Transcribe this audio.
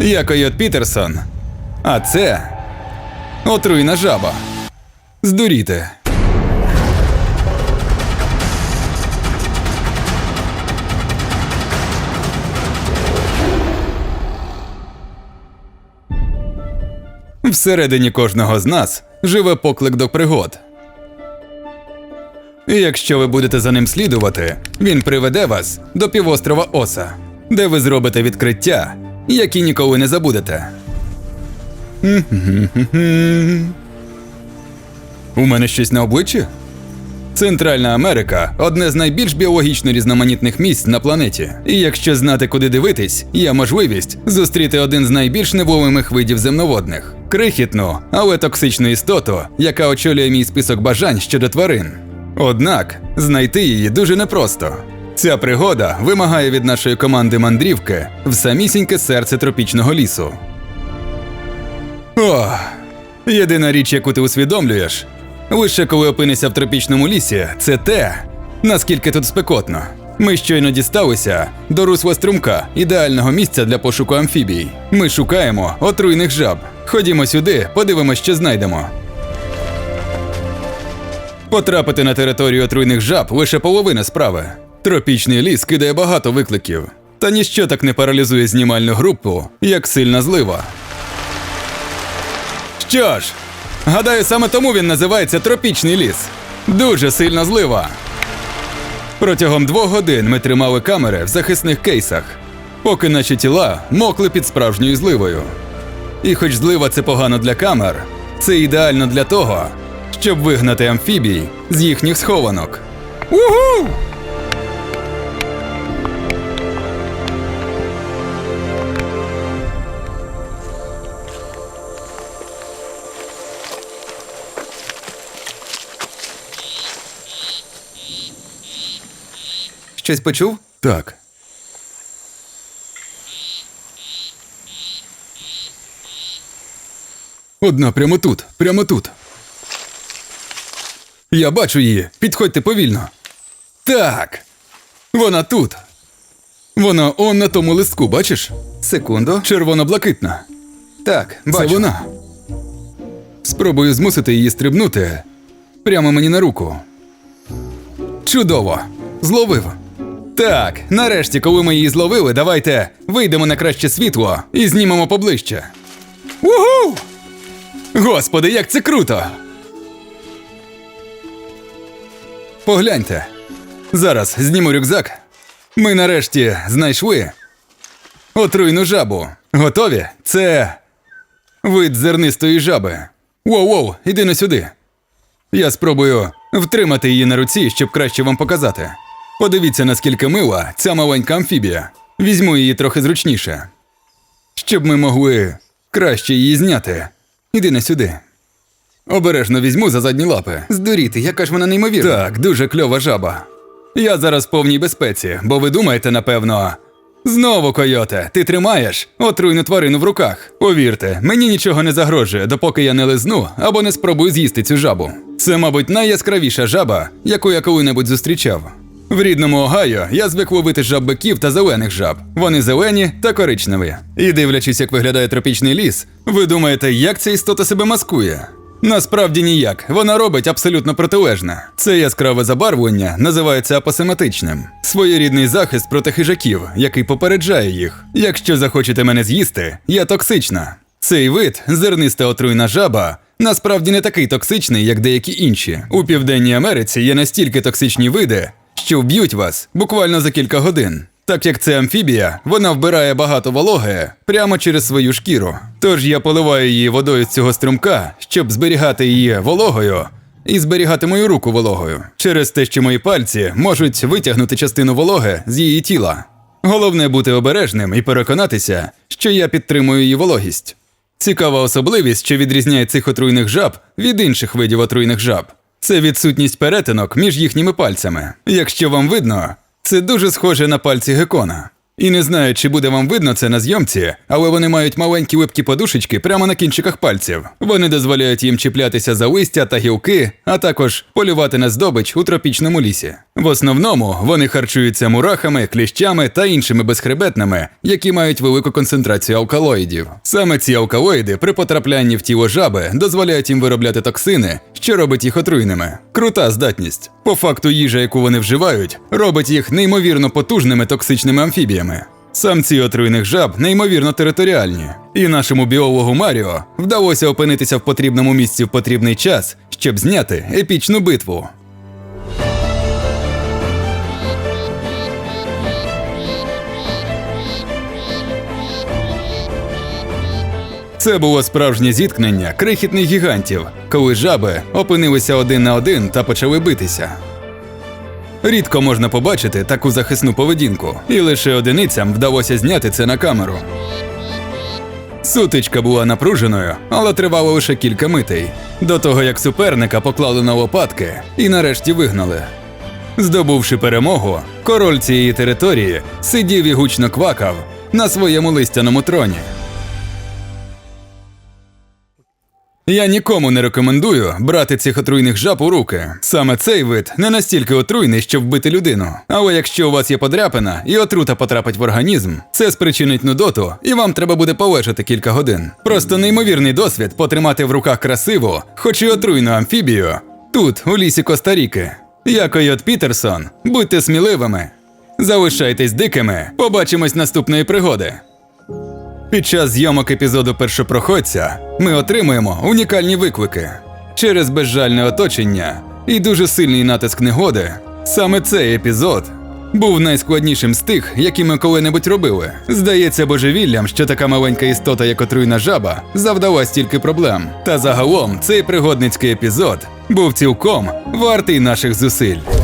Я Койот Пітерсон. А це отруйна жаба. Здуріте. Всередині кожного з нас живе поклик до пригод. І якщо ви будете за ним слідувати, він приведе вас до півострова Оса, де ви зробите відкриття, які ніколи не забудете. У мене щось на обличчі? Центральна Америка одне з найбільш біологічно різноманітних місць на планеті. І якщо знати, куди дивитись, є можливість зустріти один з найбільш невловимих видів земноводних крихітну, але токсичну істоту, яка очолює мій список бажань щодо тварин. Однак знайти її дуже непросто. Ця пригода вимагає від нашої команди мандрівки в самісіньке серце тропічного лісу. Ох, єдина річ, яку ти усвідомлюєш, лише коли опинишся в тропічному лісі, це те, наскільки тут спекотно. Ми щойно дісталися до русла струмка, ідеального місця для пошуку амфібій. Ми шукаємо отруйних жаб. Ходімо сюди, подивимось, що знайдемо. Потрапити на територію отруйних жаб лише половина справи. Тропічний ліс кидає багато викликів. Та ніщо так не паралізує знімальну групу, як сильна злива. Що ж, гадаю, саме тому він називається тропічний ліс. Дуже сильна злива. Протягом двох годин ми тримали камери в захисних кейсах, поки наші тіла мокли під справжньою зливою. І хоч злива це погано для камер, це ідеально для того, щоб вигнати амфібій з їхніх схованок. Угу! Щось почув? Так. Одна прямо тут, прямо тут. Я бачу її. Підходьте повільно. Так. Вона тут. Вона он на тому листку, бачиш? Секунду. Червоно-блакитна. Так, бачу. Це вона. Спробую змусити її стрибнути прямо мені на руку. Чудово! Зловив. Так, нарешті, коли ми її зловили, давайте вийдемо на краще світло і знімемо поближче. Угу! Господи, як це круто! Погляньте. Зараз зніму рюкзак. Ми нарешті знайшли отруйну жабу. Готові? Це вид зернистої жаби. Воу-воу, іди на сюди. Я спробую втримати її на руці, щоб краще вам показати. Подивіться, наскільки мила ця маленька амфібія. Візьму її трохи зручніше. Щоб ми могли краще її зняти. Іди на сюди. Обережно візьму за задні лапи. Здуріти, яка ж вона неймовірна. Так, дуже кльова жаба. Я зараз в повній безпеці, бо ви думаєте, напевно. Знову, койоте, ти тримаєш отруйну тварину в руках. Повірте, мені нічого не загрожує, допоки я не лизну або не спробую з'їсти цю жабу. Це, мабуть, найяскравіша жаба, яку я коли-небудь зустрічав. В рідному Огайо я звик ловити жаб биків та зелених жаб. Вони зелені та коричневі. І дивлячись, як виглядає тропічний ліс, ви думаєте, як ця істота себе маскує? Насправді ніяк. Вона робить абсолютно протилежне. Це яскраве забарвлення називається апосематичним. Своєрідний захист проти хижаків, який попереджає їх. Якщо захочете мене з'їсти, я токсична. Цей вид, зерниста отруйна жаба, насправді не такий токсичний, як деякі інші. У Південній Америці є настільки токсичні види, що вб'ють вас буквально за кілька годин. Так як це амфібія, вона вбирає багато вологи прямо через свою шкіру. Тож я поливаю її водою з цього струмка, щоб зберігати її вологою і зберігати мою руку вологою через те, що мої пальці можуть витягнути частину вологи з її тіла. Головне бути обережним і переконатися, що я підтримую її вологість. Цікава особливість, що відрізняє цих отруйних жаб від інших видів отруйних жаб. Це відсутність перетинок між їхніми пальцями. Якщо вам видно, це дуже схоже на пальці гекона. І не знаю, чи буде вам видно це на зйомці, але вони мають маленькі липкі подушечки прямо на кінчиках пальців. Вони дозволяють їм чіплятися за листя та гілки, а також полювати на здобич у тропічному лісі. В основному вони харчуються мурахами, кліщами та іншими безхребетними, які мають велику концентрацію алкалоїдів. Саме ці алкалоїди при потраплянні в тіло жаби дозволяють їм виробляти токсини, що робить їх отруйними. Крута здатність. По факту їжа, яку вони вживають, робить їх неймовірно потужними токсичними амфібіями. Самці отруйних жаб неймовірно територіальні, і нашому біологу Маріо вдалося опинитися в потрібному місці в потрібний час, щоб зняти епічну битву. Це було справжнє зіткнення крихітних гігантів, коли жаби опинилися один на один та почали битися. Рідко можна побачити таку захисну поведінку, і лише одиницям вдалося зняти це на камеру. Сутичка була напруженою, але тривала лише кілька митей. До того як суперника поклали на лопатки і нарешті вигнали. Здобувши перемогу, король цієї території сидів і гучно квакав на своєму листяному троні. Я нікому не рекомендую брати цих отруйних жаб у руки. Саме цей вид не настільки отруйний, щоб вбити людину. Але якщо у вас є подряпина і отрута потрапить в організм, це спричинить нудоту, і вам треба буде полежати кілька годин. Просто неймовірний досвід потримати в руках красиву, хоч і отруйну амфібію. Тут, у лісі Коста-Ріки. Я Койот Пітерсон. Будьте сміливими. Залишайтесь дикими. Побачимось наступної пригоди. Під час зйомок епізоду першопроходця ми отримуємо унікальні виклики через безжальне оточення і дуже сильний натиск негоди. Саме цей епізод був найскладнішим з тих, які ми коли-небудь робили. Здається божевіллям, що така маленька істота, як отруйна жаба, завдала стільки проблем. Та загалом цей пригодницький епізод був цілком вартий наших зусиль.